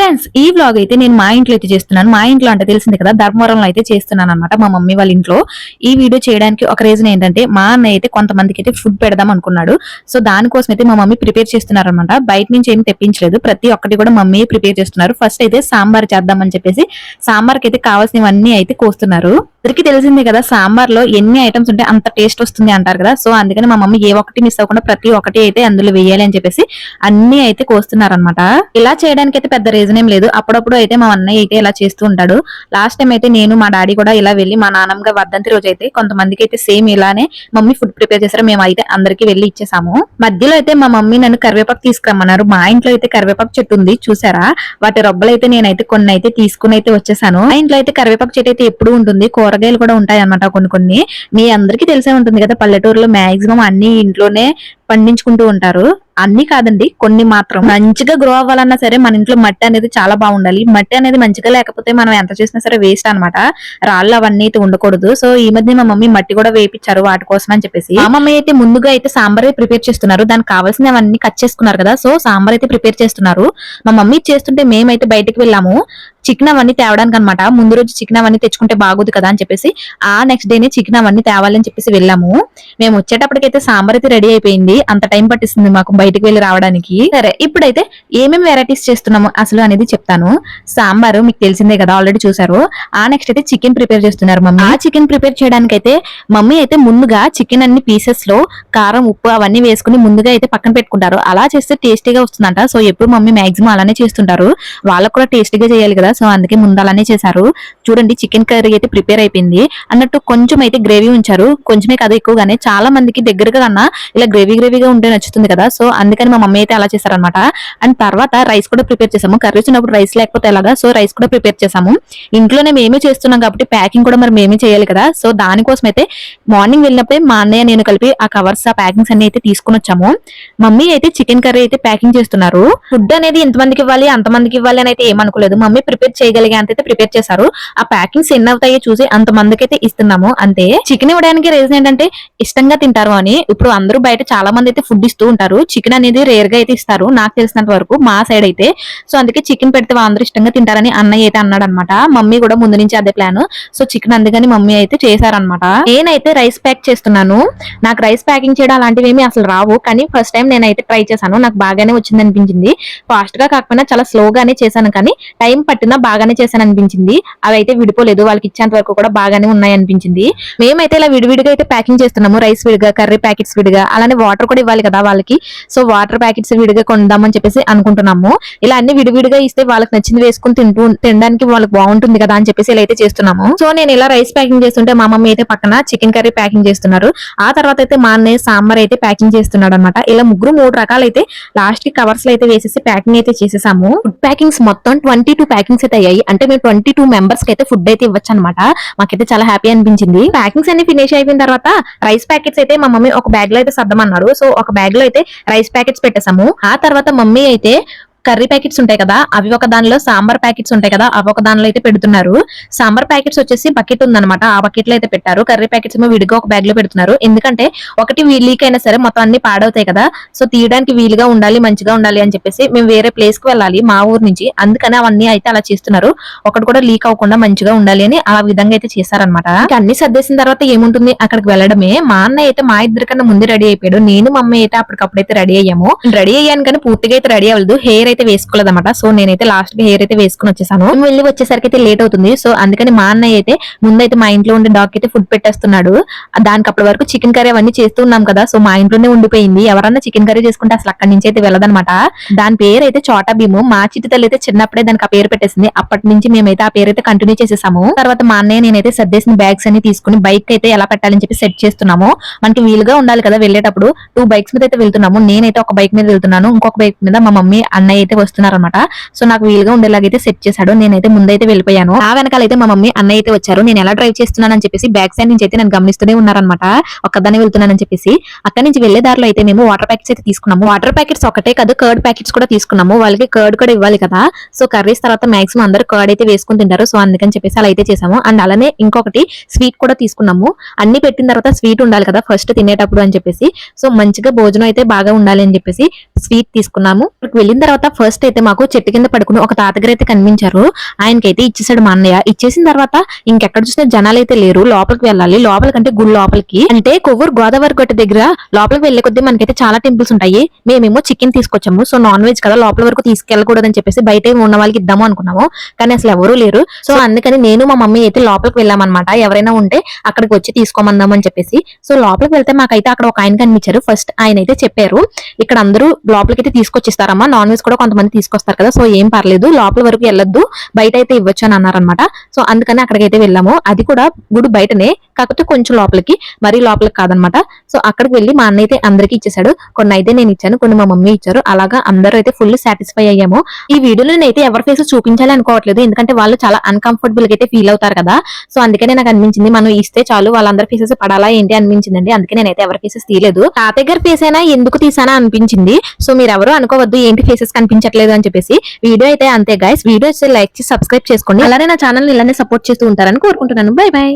Friends ఈ vlog అయితే నేను మా ఇంట్లో అయితే చేస్తున్నాను. మా ఇంట్లో అంటే తెలిసింది కదా ధర్మవరంలో అయితే చేస్తున్నాను అనమాట మా మమ్మీ వాళ్ళ ఇంట్లో. ఈ వీడియో చేయడానికి ఒక రీజన్ ఏంటంటే మా అన్నయ్య అయితే కొంతమందికి అయితే ఫుడ్ పెడదాం అనుకున్నాడు. సో దానికోసం అయితే మా మమ్మీ ప్రిపేర్ చేస్తున్నారనమాట బయట నుంచి ఏం తెప్పించలేదు. ప్రతి ఒక్కటి కూడా మమ్మీ ప్రిపేర్ చేస్తున్నారు. ఫస్ట్ అయితే సాంబార్ చేద్దామని చెప్పేసి సాంబార్కి అయితే కావాల్సినవన్నీ అయితే కోస్తున్నారు. అందరికి తెలిసిందే కదా సాంబార్లో ఎన్ని ఐటమ్స్ ఉంటే అంత టేస్ట్ వస్తుంది అంటారు కదా. సో అందుకని మా మమ్మీ ఏ ఒక్కటి మిస్ అవ్వకుండా ప్రతి ఒక్కటి అయితే అందులో వేయాలి అని చెప్పేసి అన్ని అయితే కోస్తున్నారనమాట ఇలా చేయడానికి అయితే పెద్ద రీజన్ ఏం లేదు. అప్పుడప్పుడు అయితే మా అన్నయ్య అయితే ఇలా చేస్తూ ఉంటాడు. లాస్ట్ టైం అయితే నేను మా డాడీ కూడా ఇలా వెళ్ళి మా నాన్నమ్మగా వర్ధంతి రోజు అయితే కొంతమందికి అయితే సేమ్ ఇలానే మమ్మీ ఫుడ్ ప్రిపేర్ చేశారు మేము అయితే అందరికి వెళ్ళి ఇచ్చేసాము. మధ్యలో అయితే మా మమ్మీ నన్ను కరివేపాకు తీసుకురమ్మన్నారు. మా ఇంట్లో అయితే కరివేపాకు చెట్టు ఉంది చూసారా? వాటి రొబ్బలు అయితే నేనైతే కొన్ని అయితే తీసుకుని అయితే వచ్చేసాను. మా ఇంట్లో అయితే కరివేపాకు చెట్టు అయితే ఎప్పుడు ఉంటుంది. కూరగాయలు కూడా ఉంటాయి అన్నమాట కొన్ని కొన్ని. మీ అందరికీ తెలిసే ఉంటుంది కదా పల్లెటూరులో మాక్సిమం అన్ని ఇంట్లోనే పండించుకుంటూ ఉంటారు. అన్ని కాదండి కొన్ని మాత్రం. మంచిగా గ్రో అవ్వాలన్నా సరే మన ఇంట్లో మట్టి అనేది చాలా బాగుండాలి. మట్టి అనేది మంచిగా లేకపోతే మనం ఎంత చేసినా సరే వేస్ట్ అన్నమాట. రాళ్ళు అవన్నీ అయితే ఉండకూడదు. సో ఈ మధ్య మా మమ్మీ మట్టి కూడా వేపించారు వాటి కోసం అని చెప్పేసి. మా మమ్మీ అయితే ముందుగా అయితే సాంబార్ ప్రిపేర్ చేస్తున్నారు. దానికి కావాల్సినవన్నీ కట్ చేసుకున్నారు కదా. సో సాంబార్ అయితే ప్రిపేర్ చేస్తున్నారు. మా మమ్మీ చేస్తుంటే మేమైతే బయటకు వెళ్ళాము. చికెన్ అవన్నీ తేవడానికి అనమాట ముందు రోజు చికెన్ అవన్నీ తెచ్చుకుంటే బాగోదు కదా అని చెప్పేసి ఆ నెక్స్ట్ డేనే చికెన్ అవన్నీ తేవాలని చెప్పేసి వెళ్ళాము. మేము వచ్చేటప్పటికైతే సాంబార్ అయితే రెడీ అయిపోయింది. అంత టైం పట్టిస్తుంది మాకు బయటికి వెళ్ళి రావడానికి. సరే ఇప్పుడైతే ఏమేమి వెరైటీస్ చేస్తున్నాము అసలు అనేది చెప్తాను. సాంబారు మీకు తెలిసిందే కదా ఆల్రెడీ చూసారు ఆ నెక్స్ట్ అయితే చికెన్ ప్రిపేర్ చేస్తున్నారు మమ్మీ. ఆ చికెన్ ప్రిపేర్ చేయడానికి అయితే మమ్మీ అయితే ముందుగా చికెన్ అన్ని పీసెస్లో కారం ఉప్పు అవన్నీ వేసుకుని ముందుగా అయితే పక్కన పెట్టుకుంటారు. అలా చేస్తే టేస్టీగా వస్తుందంట. సో ఎప్పుడు మమ్మీ మాక్సిమం అలానే చేస్తుంటారు. వాళ్ళకు కూడా టేస్టీగా చేయాలి కదా. సో అందుకే ముందు అలానే చేశారు. చూడండి చికెన్ కర్రీ అయితే ప్రిపేర్ అయిపోయింది. అన్నట్టు కొంచెం అయితే గ్రేవీ ఉంచారు. కొంచెమే కదా ఎక్కువగానే. చాలా మందికి దగ్గరగా కన్నా ఇలా గ్రేవీ గ్రేవీగా ఉంటే నచ్చుతుంది కదా. సో అందుకని మా మమ్మీ అయితే అలా చేశారనమాట అండ్ తర్వాత రైస్ కూడా ప్రిపేర్ చేసాము. కర్రీ ఉన్నప్పుడు రైస్ లేకపోతే ఎలాగా? సో రైస్ కూడా ప్రిపేర్ చేసాము. ఇంట్లోనే మేమే చేస్తున్నాం కాబట్టి ప్యాకింగ్ కూడా మరి మేమే చేయాలి కదా. సో దానికోసం అయితే మార్నింగ్ వెళ్ళినప్పుడే మా అన్నయ్య నేను కలిపి ఆ కవర్స్ ఆ ప్యాకింగ్స్ అన్ని అయితే తీసుకుని వచ్చాము. మమ్మీ అయితే చికెన్ కర్రీ అయితే ప్యాకింగ్ చేస్తున్నారు. ఫుడ్ అనేది ఎంతమందికి ఇవ్వాలి అంతమందికి ఇవ్వాలి అని అయితే ఏమనుకోలేదు. మమ్మీ ప్రిపేర్ చేయగలిగే అంత అయితే ప్రిపేర్ చేశారు. ఆ ప్యాకింగ్స్ ఎన్ని అవుతాయో చూసి అంత మందికి అయితే ఇస్తున్నాము. అంతే. చికెన్ ఇవ్వడానికి రీజన్ ఏంటంటే ఇష్టంగా తింటారు అని. ఇప్పుడు అందరూ బయట చాలా మంది అయితే ఫుడ్ ఇస్తూ ఉంటారు. చికెన్ అనేది రేర్గా అయితే ఇస్తారు. నాకు తెలిసినంత వరకు మా సైడ్ అయితే. సో అందుకే చికెన్ పెడితే వాళ్ళందరూ ఇష్టంగా తింటారని అన్నయ్య అయితే అన్నాడు అనమాట మమ్మీ కూడా ముందు నుంచి అదే ప్లాన్ సో చికెన్ అందుకని మమ్మీ అయితే చేశారనమాట నేనైతే రైస్ ప్యాక్ చేస్తున్నాను. నాకు రైస్ ప్యాకింగ్ చేయడం అలాంటివి ఏమి అసలు రావు. కానీ ఫస్ట్ టైం నేనైతే ట్రై చేశాను. నాకు బాగానే వచ్చింది అనిపించింది. ఫాస్ట్గా కాకపోయినా చాలా స్లోగానే చేశాను. కానీ టైం పట్టినా బాగానే చేశాను అనిపించింది. అవి అయితే విడిపోలేదు. వాళ్ళకి ఇచ్చేంత వరకు కూడా బాగానే ఉన్నాయి అనిపించింది. మేమైతే ఇలా విడివిడిగా అయితే ప్యాకింగ్ చేస్తున్నాము. రైస్ విడిగా కర్రీ ప్యాకెట్స్ విడిగా అలానే వాటర్ కూడా ఇవ్వాలి కదా వాళ్ళకి. సో వాటర్ ప్యాకెట్స్ విడిగా కొందామని చెప్పేసి అనుకుంటున్నాము. ఇలా అన్ని విడివిడిగా ఇస్తే వాళ్ళకి నచ్చింది వేసుకుని తింటూ తినడానికి వాళ్ళకి బాగుంటుంది కదా అని చెప్పేసి ఇలా అయితే చేస్తున్నాము. సో నేను ఇలా రైస్ ప్యాకింగ్ చేస్తుంటే మా మమ్మీ అయితే పక్కన చికెన్ కర్రీ ప్యాకింగ్ చేస్తున్నారు. ఆ తర్వాత అయితే మా అన్నయ్య సాంబార్ అయితే ప్యాకింగ్ చేస్తున్నాడు అనమాట ఇలా ముగ్గురు మూడు రకాలు అయితే లాస్ట్కి కవర్స్లో అయితే వేసేసి ప్యాకింగ్ అయితే చేసేసాము. ఫుడ్ ప్యాకింగ్స్ మొత్తం ట్వంటీ టూ ప్యాకింగ్స్ అయితే అయ్యాయి. అంటే మేము ట్వంటీ టూ మెంబర్స్కి అయితే ఫుడ్ అయితే ఇవ్వచ్చు అనమాట మాకైతే చాలా హ్యాపీ అనిపించింది. ప్యాకింగ్స్ అన్ని ఫినిష్ అయిపోయిన తర్వాత రైస్ ప్యాకెట్స్ అయితే మా మమ్మీ ఒక బ్యాగ్లో అయితే సర్దమన్నారు. సో ఒక బ్యాగ్లో అయితే రైస్ ప్యాకెట్స్ పెట్టేసాము ఆ తర్వాత మమ్మీ అయితే కర్రీ ప్యాకెట్స్ ఉంటాయి కదా అవి ఒక దానిలో సాంబార్ ప్యాకెట్స్ ఉంటాయి కదా అవి ఒక దానిలో అయితే పెడుతున్నారు. సాంబార్ ప్యాకెట్స్ వచ్చేసి బకెట్ ఉందన్నమాట. ఆ బకెట్లో అయితే పెట్టారు. కర్రీ ప్యాకెట్స్ ఏమో విడిగా ఒక బ్యాగ్లో పెడుతున్నారు. ఎందుకంటే ఒకటి లీక్ అయినా సరే మొత్తం అన్ని పాడవుతాయి కదా. సో తీయడానికి వీలుగా ఉండాలి మంచిగా ఉండాలి అని చెప్పేసి మేము వేరే ప్లేస్కి వెళ్ళాలి మా ఊరు నుంచి. అందుకని అవన్నీ అయితే అలా చేస్తున్నారు. ఒకటి కూడా లీక్ అవ్వకుండా మంచిగా ఉండాలి అని ఆ విధంగా అయితే చేశారనమాట అన్ని సర్దేసిన తర్వాత ఏముంటుంది? అక్కడికి వెళ్ళడమే. మా అన్న అయితే మా ఇద్దరికన్నా ముందు రెడీ అయిపోయాడు. నేను మా అమ్మ అయితే అప్పటికప్పుడు అయితే రెడీ అయ్యాము. రెడీ అయ్యాను కానీ పూర్తిగా అయితే రెడీ అవ్వలేదు. హెయిర్ అయితే వేసుకోలేదన్నమాట. సో నేనైతే లాస్ట్కి హెయిర్ అయితే వేసుకుని వచ్చేసాను. వెళ్ళి వచ్చేసరికి అయితే లేట్ అవుతుంది. సో అందుకని మా అన్నయ్య అయితే ముందైతే మా ఇంట్లో ఉండే డాగ్ అయితే ఫుడ్ పెట్టేస్తున్నాడు. దానికి అప్పటి వరకు చికెన్ కర్రీ అవన్నీ చేస్తూ ఉన్నాం కదా. సో మా ఇంట్లోనే ఉండిపోయింది. ఎవరన్నా చికెన్ కర్రీ చేసుకుంటే అసలు అక్కడి నుంచి అయితే వెళ్ళదనమాట దాని పేరు అయితే చోటా భీము మా చిట్టి తల్లి అయితే చిన్నప్పుడే దానికి ఆ పేరు పెట్టేసింది. అప్పటి నుంచి మేమైతే ఆ పేరు అయితే కంటిన్యూ చేసేసాము. తర్వాత మా అన్నయ్య నేనైతే సర్దేసిన బ్యాగ్స్ అన్ని తీసుకుని బైక్ అయితే ఎలా పెట్టాలని చెప్పి సెట్ చేస్తున్నాము. మనకి వీలుగా ఉండాలి కదా వెళ్ళేటప్పుడు. టూ బైక్స్ మీద అయితే వెళ్తున్నాము. నేనైతే ఒక బైక్ మీద వెళ్తున్నాను. ఇంకొక బైక్ మీద మా మమ్మీ అన్నయ్య అయితే వస్తున్నారనమాట సో నాకు వీలుగా ఉండేలాగైతే సెట్ చేశాడు. నేనైతే ముందైతే వెళ్ళిపోయాను. ఆ వెనకాల అయితే మా మమ్మీ అన్నయ్య అయితే వచ్చారు. నేను ఎలా డ్రైవ్ చేస్తున్నానని చెప్పేసి బ్యాక్ సైడ్ నుంచి అయితే నేను గమనిస్తూనే ఉన్నారనమాట ఒక్కదాన్ని వెళ్తున్నానని చెప్పేసి. అక్కడ నుంచి వెళ్ళే దారిలో అయితే మేము వాటర్ ప్యాకెట్స్ అయితే తీసుకున్నాము. వాటర్ ప్యాకెట్స్ ఒకటే కాదు కర్డ్ ప్యాకెట్స్ కూడా తీసుకున్నాము. వాళ్ళకి కర్డ్ కూడా ఇవ్వాలి కదా. సో కర్రీస్ తర్వాత మాక్సిమం అందరూ కర్డ్ అయితే వేసుకుని తింటారు. సో అందుకని చెప్పేసి అలా అయితే చేసాము అండ్ అలానే ఇంకొకటి స్వీట్ కూడా తీసుకున్నాము. అన్ని పెట్టిన తర్వాత స్వీట్ ఉండాలి కదా ఫస్ట్ తినేటప్పుడు అని చెప్పేసి. సో మంచిగా భోజనం అయితే బాగా ఉండాలి అని చెప్పేసి స్వీట్ తీసుకున్నాము. వెళ్ళిన తర్వాత ఫస్ట్ అయితే మాకు చెట్టు కింద పడుకుని ఒక తాతగారు అయితే కనిపించారు. ఆయనకైతే ఇచ్చేసాడు మా అన్నయ్య. ఇచ్చేసిన తర్వాత ఇంకెక్కడ చూసినా జనాలు అయితే లేరు. లోపలికి వెళ్ళాలి. లోపలికంటే గుడి లోపలికి. అంటే కొవ్వూరు గోదావరి గట్టు దగ్గర లోపలికి వెళ్ళే కొద్దీ మనకైతే చాలా టెంపుల్స్ ఉంటాయి. మేమేమో చికెన్ తీసుకొచ్చాము. సో నాన్ వెజ్ కదా లోపల వరకు తీసుకెళ్ళకూడదని చెప్పేసి బయట ఉన్న వాళ్ళకి ఇద్దాము అనుకున్నాము. కానీ అసలు ఎవరూ లేరు. సో అందుకని నేను మా మమ్మీ అయితే లోపలికి వెళ్ళామన్నమాట. ఎవరైనా ఉంటే అక్కడికి వచ్చి తీసుకోమందాం అని చెప్పేసి. సో లోపలికి వెళ్తే మాకైతే అక్కడ ఒక ఆయన కనిపించారు. ఫస్ట్ ఆయన అయితే చెప్పారు. ఇక్కడ అందరూ లోపలికి అయితే తీసుకొచ్చిస్తారమ్మా. నాన్ వెజ్ కూడా కొంతమంది తీసుకొస్తారు కదా సో ఏం పర్లేదు లోపల వరకు వెళ్ళొద్దు బయట అయితే ఇవ్వచ్చు అని అన్నారనమాట సో అందుకని అక్కడికైతే వెళ్ళాము. అది కూడా గుడి బయటనే కాకపోతే కొంచెం లోపలికి మరీ లోపలికి కాదనమాట సో అక్కడికి వెళ్ళి మా అన్న అయితే అందరికీ ఇచ్చేసాడు కొన్ని అయితే నేను ఇచ్చాను కొన్ని మా మమ్మీ ఇచ్చారు. అలాగా అందరూ అయితే ఫుల్ సాటిస్ఫై అయ్యాము. ఈ వీడియోలో నేనైతే ఎవరి ఫేస్ చూపించాలి అనుకోవట్లేదు. ఎందుకంటే వాళ్ళు చాలా అన్కంఫర్టబుల్గా అయితే ఫీల్ అవుతారు కదా. సో అందుకనే నాకు అనిపించింది మనం ఇస్తే చాలు వాళ్ళందరి ఫేసెస్ పడాలా ఏంటి అనిపించిందండి. అందుకే నేనైతే ఎవరి ఫేసెస్ తీయలేదు. తాతయ్య గారి ఫేస్ అయినా ఎందుకు తీసానా అనిపించింది. సో మీరు ఎవరు అనుకోవద్దు ఏంటి ఫేసెస్ చూపించట్లేదు అని చెప్పేసి వీడియో అయితే అంతే గైస్ వీడియో లైక్ చేసి సబ్స్క్రైబ్ చేసుకోండి. అలానే నా ఛానల్ ఇలానే సపోర్ట్ చేస్తూ ఉంటారని కోరుకుంటున్నాను. By by